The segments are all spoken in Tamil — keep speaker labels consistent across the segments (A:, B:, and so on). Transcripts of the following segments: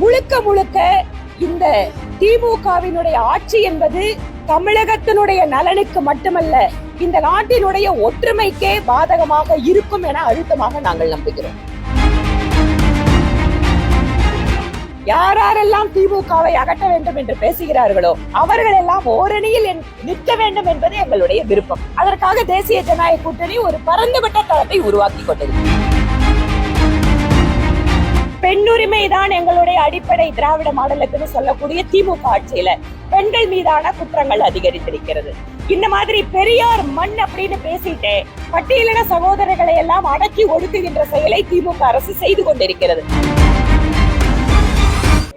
A: முழுக்க முழுக்க இந்த திமுகவினுடைய ஆட்சி என்பது தமிழகத்தினுடைய நலனுக்கு மட்டுமல்ல இந்த நாட்டினுடைய ஒற்றுமைக்கே பாதகமாக இருக்கும் என அழுத்தமாக நாங்கள் நம்புகிறோம். யாரெல்லாம் திமுகவை அகற்ற வேண்டும் என்று பேசுகிறார்களோ அவர்கள் எல்லாம் ஓரணியில் நிற்க வேண்டும் என்பது எங்களுடைய விருப்பம். அதற்காக தேசிய ஜனநாயக கூட்டணி ஒரு பரந்துபட்ட தளத்தை உருவாக்கி கொண்டது. பெண்ணுரிமை தான் எங்களுடைய அடிப்படை திராவிட மாடலுக்குன்னு சொல்லக்கூடிய திமுக ஆட்சியில பெண்கள் மீதான குற்றங்கள் அதிகரித்திருக்கிறது. இந்த மாதிரி பெரியார் மண் அப்படின்னு பேசிட்டு பட்டியலின சகோதரர்களை எல்லாம் அடக்கி ஒடுக்குகின்ற செயலை திமுக அரசு செய்து கொண்டிருக்கிறது.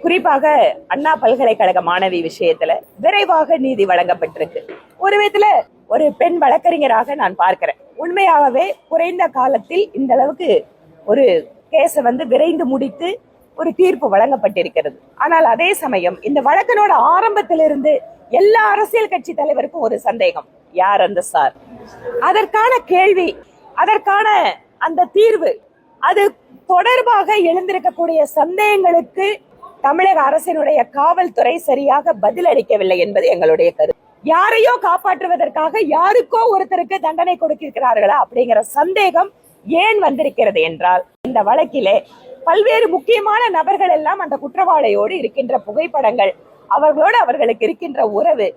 A: குறிப்பாக அண்ணா பல்கலைக்கழக மாணவி விஷயத்துல விரைவாக நீதி வழங்கப்பட்டிருக்கு. ஒரு விதத்துல ஒரு பெண் வழக்கறிஞராக நான் பார்க்கிறேன். உண்மையாகவே குறைந்த காலத்தில் இந்த அளவுக்கு ஒரு கேஸை வந்து விரைந்து முடித்து ஒரு தீர்ப்பு வழங்கப்பட்டிருக்கிறது. ஆனால் அதே சமயம் இந்த வழக்கினோட ஆரம்பத்திலிருந்து எல்லா அரசியல் கட்சி தலைவருக்கும் ஒரு சந்தேகம். யார் அந்த சார்? அதற்கான கேள்வி அதற்கான அந்த தீர்வு அது தொடர்பாக எழுந்திருக்கக்கூடிய சந்தேகங்களுக்கு தமிழக அரசினுடைய காவல்துறை சரியாக பதில் அளிக்கவில்லை என்பது எங்களுடைய கருத்து. யாரையோ காப்பாற்றுவதற்காக யாருக்கோ ஒருத்தருக்கு தண்டனை கொடுக்கிறார்களா அப்படிங்கிற சந்தேகம் ஏன் வந்திருக்கிறது என்றால் இந்த வழக்கிலே பல்வேறு முக்கியமான நபர்கள் எல்லாம் அந்த குற்றவாளியோடு இருக்கின்ற புகைப்படங்கள் அவர்களோடு அவர்களுக்கு இருக்கின்ற உறவு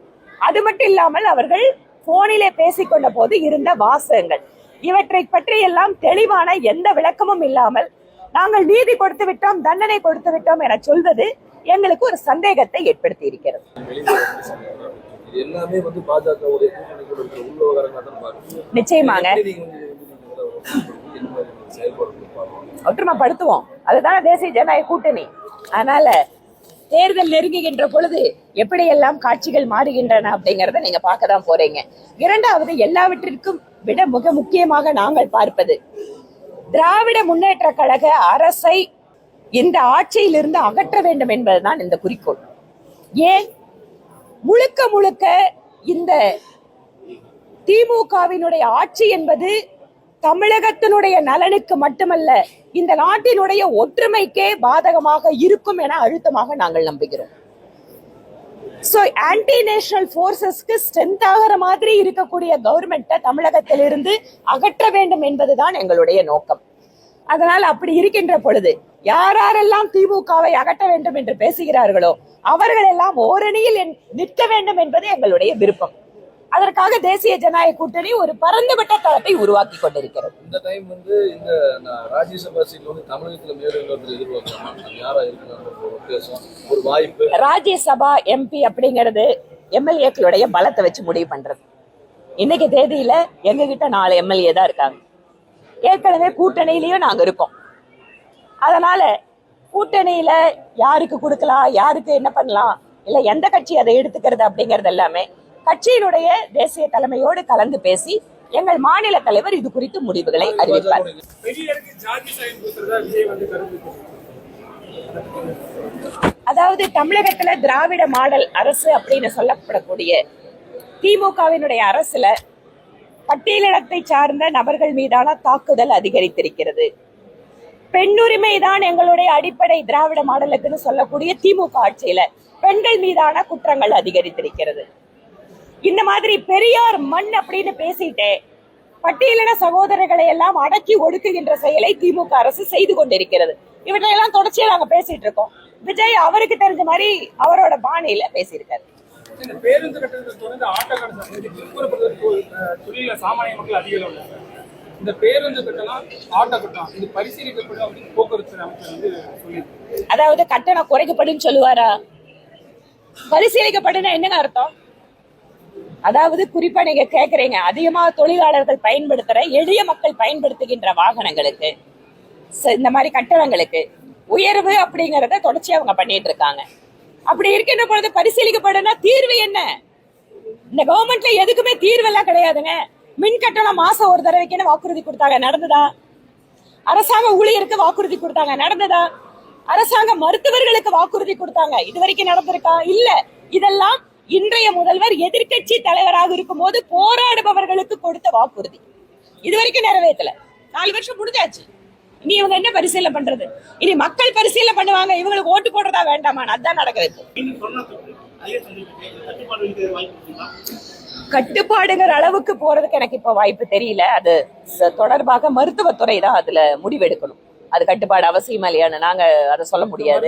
A: அது மட்டும் இல்லாமல் அவர்கள் போனிலே பேசிக்கொண்ட போது இருந்த வாசகங்கள். இவற்றை பற்றி எல்லாம் தெளிவான எந்த விளக்கமும் இல்லாமல் நாங்கள் நீதி கொடுத்து விட்டோம் தண்டனை கொடுத்து விட்டோம் என சொல்வது எங்களுக்கு ஒரு சந்தேகத்தை ஏற்படுத்தி இருக்கிறது
B: இது
A: ஒற்றுமைப்படுத்துவோம் அதுதான் தேசிய ஜனநாயக கூட்டணி. அதனால தேர்தல் நெருங்குகின்ற பொழுது எப்படியெல்லாம் காட்சிகள் மாறுகின்றன அப்படிங்கறத நீங்க பார்க்க தான் போறீங்க. இரண்டாவது எல்லாவற்றிற்கும் விட மிக முக்கியமாக நாங்கள் பார்ப்பது திராவிட முன்னேற்ற கழக அரசை இந்த ஆட்சியிலிருந்து அகற்ற வேண்டும் என்பதுதான் இந்த குறிக்கோள். ஏன்? முழுக்க முழுக்க இந்த திமுகவினுடைய ஆட்சி என்பது தமிழகத்தினுடைய நலனுக்கு மட்டுமல்ல இந்த நாட்டினுடைய ஒற்றுமைக்கே பாதகமாக இருக்கும் என அழுத்தமாக நாங்கள் நம்புகிறோம். சோ ஆன்டி நேஷனல் போர்சஸ்க்கு ஸ்ட்ரென்த் ஆகிற மாதிரி இருக்கக்கூடிய கவர்மெண்ட்டை தமிழகத்திலிருந்து அகற்ற வேண்டும் என்பதுதான் எங்களுடைய நோக்கம். அதனால் அப்படி இருக்கின்ற பொழுது யாரெல்லாம் திமுகவை அகற்ற வேண்டும் என்று பேசுகிறார்களோ அவர்கள் எல்லாம் ஓரணியில் நிற்க வேண்டும் என்பது எங்களுடைய விருப்பம். அதற்காக தேசிய ஜனநாயக கூட்டணி ஒரு பரந்துபட்ட தளத்தை உருவாக்கி கொண்டிருக்கிறது.
B: இந்த டைம் வந்து இந்த ராஜ்யசபா சீட்ல வந்து தமிழகத்துல மேலும் ஒரு வாய்ப்பு.
A: ராஜ்யசபா எம்பி அப்படிங்கிறது எம்எல்ஏக்களுடைய பலத்தை வச்சு முடிவு பண்றது. இன்னைக்கு தேதியில எங்க கிட்ட நாலு எம்எல்ஏ தான் இருக்காங்க. ஏற்கனவே கூட்டணியிலயும் நாங்க இருக்கோம். அதனால கூட்டணியில யாருக்கு கொடுக்கலாம் யாருக்கு என்ன பண்ணலாம் இல்ல எந்த கட்சி அதை எடுத்துக்கிறது அப்படிங்கறது எல்லாமே கட்சியினுடைய தேசிய தலைமையோடு கலந்து பேசி எங்கள் மாநில தலைவர் இது குறித்து முடிவுகளை அறிவிப்பார். அதாவது தமிழகத்துல திராவிட மாடல் அரசு அப்படின்னு சொல்லப்படக்கூடிய திமுகவினுடைய அரசுல பட்டியலிடத்தை சார்ந்த நபர்கள் மீதான தாக்குதல் அதிகரித்திருக்கிறது. பெண்ணுரிமை தான் எங்களுடைய அடிப்படை திராவிட மாடலுக்குன்னு சொல்லக்கூடிய திமுக ஆட்சியில பெண்கள் மீதான குற்றங்கள் அதிகரித்திருக்கிறது. இந்த மாதிரி பெரியார் மண் அப்படின்னு பேசிட்டே பட்டியலின சகோதரர்களை எல்லாம் அடக்கி ஒடுக்குகின்ற செயலை திமுக அரசு செய்து கொண்டிருக்கிறது. இவற்றையெல்லாம் தொடர்ச்சியா நாங்க பேசிட்டு இருக்கோம். விஜய் அவருக்கு தெரிஞ்ச மாதிரி அவரோட பாணியில பேசியிருக்காரு.
C: இந்த பேருந்து கட்டணத்தை தொடர்ந்து ஆட்டோ கட்டணம் திருப்பூரப்படுவதற்கு தொழில சாமானிய மக்கள் அதிக அளவுல இருக்காங்க. இந்த பேருந்து கட்டணம் ஆட்டோ கட்டணம் இது பரிசீலிக்கப்படும் அப்படின்னு போக்குவரத்து அமைச்சர் வந்து சொல்லியிருக்கு
A: அதாவது கட்டணம் குறைக்கப்படும் சொல்லுவாரா? பரிசீலிக்கப்படும் என்னங்க அர்த்தம்? அதாவது குறிப்பா நீங்க கேக்குறீங்க அதிகமா தொழிலாளர்கள் பயன்படுத்துற எளிய மக்கள் பயன்படுத்துகின்ற வாகனங்களுக்கு இந்த மாதிரி கட்டணங்களுக்கு உயர்வு அப்படிங்கறத தொடர்ச்சி அவங்க பண்ணிட்டு இருக்காங்க. அப்படி இருக்கின்ற பொழுது பரிசீலிக்கப்படுனா தீர்வு என்ன? இந்த கவர்மெண்ட்ல எதுக்குமே தீர்வு எல்லாம் கிடையாதுங்க. மின் கட்டணம் மாசம் ஒரு தடவைக்குன்னு வாக்குறுதி கொடுத்தாங்க நடந்ததா? அரசாங்க ஊழியருக்கு வாக்குறுதி கொடுத்தாங்க நடந்ததா? அரசாங்க மருத்துவர்களுக்கு வாக்குறுதி கொடுத்தாங்க இது வரைக்கும் நடந்திருக்கா? இல்ல. இதெல்லாம் இன்றைய முதல்வர் எதிர்க்கட்சி தலைவராக இருக்கும்போது போராடுபவர்களுக்கு கொடுத்த வாக்குறுதி. இது வரைக்கும் நிறைவேற்றல. நாலு வருஷம் முடிஞ்சாச்சு. இனி இவங்க என்ன பரிசீலனை பண்றது? இனி மக்கள் பரிசீலனை பண்ணுவாங்க இவங்களுக்கு ஓட்டு போடுறதா வேண்டாமா? அதான் நடக்குது
D: இருக்குங்களா?
A: கட்டுப்பாடுங்கிற அளவுக்கு போறதுக்கு எனக்கு இப்ப வாய்ப்பு தெரியல. அது தொடர்பாக மருத்துவத்துறை தான் அதுல முடிவெடுக்கணும். அது கட்டுப்பாடு அவசியமா இல்லையான்னு நாங்க அதை சொல்ல முடியாது.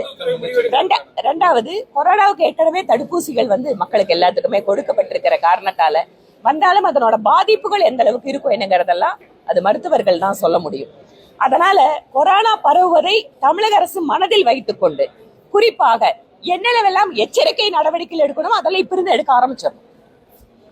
A: ரெண்டா- ரெண்டாவது கொரோனாவுக்கு ஏற்கனவே தடுப்பூசிகள் வந்து மக்களுக்கு எல்லாத்துக்குமே கொடுக்கப்பட்டிருக்கிற காரணத்தால வந்தாலும் அதனோட பாதிப்புகள் எந்த அளவுக்கு இருக்கும் என்னங்கிறதெல்லாம் அது மருத்துவர்கள் தான் சொல்ல முடியும். அதனால கொரோனா பரவுவதை தமிழக அரசு மனதில் வைத்துக்கொண்டு குறிப்பாக என்னென்னவெல்லாம் எச்சரிக்கை நடவடிக்கைகள் எடுக்கணும் அதெல்லாம் இப்ப இருந்து எடுக்க ஆரம்பிச்சிடணும்.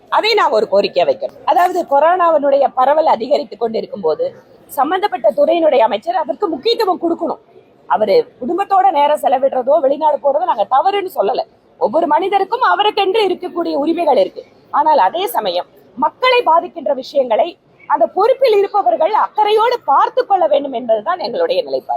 A: அதை நான் ஒரு கோரிக்கை வைக்கிறேன். அதாவது கொரோனாவினுடைய பரவல் அதிகரித்து கொண்டு இருக்கும்போது சம்பந்தப்பட்ட துறையினுடைய அமைச்சர் அதற்கு முக்கியத்துவம் கொடுக்கணும். அவரு குடும்பத்தோட நேரம் செலவிடுறதோ வெளிநாடு போறதோ நாங்க தவறுன்னு சொல்லல. ஒவ்வொரு மனிதருக்கும் அவருக்கென்று இருக்கக்கூடிய உரிமைகள் இருக்கு. ஆனால் அதே சமயம் மக்களை பாதிக்கின்ற விஷயங்களை அந்த பொறுப்பில் இருப்பவர்கள் அக்கறையோடு பார்த்து கொள்ள வேண்டும் என்பதுதான் எங்களுடைய நிலைப்பாடு.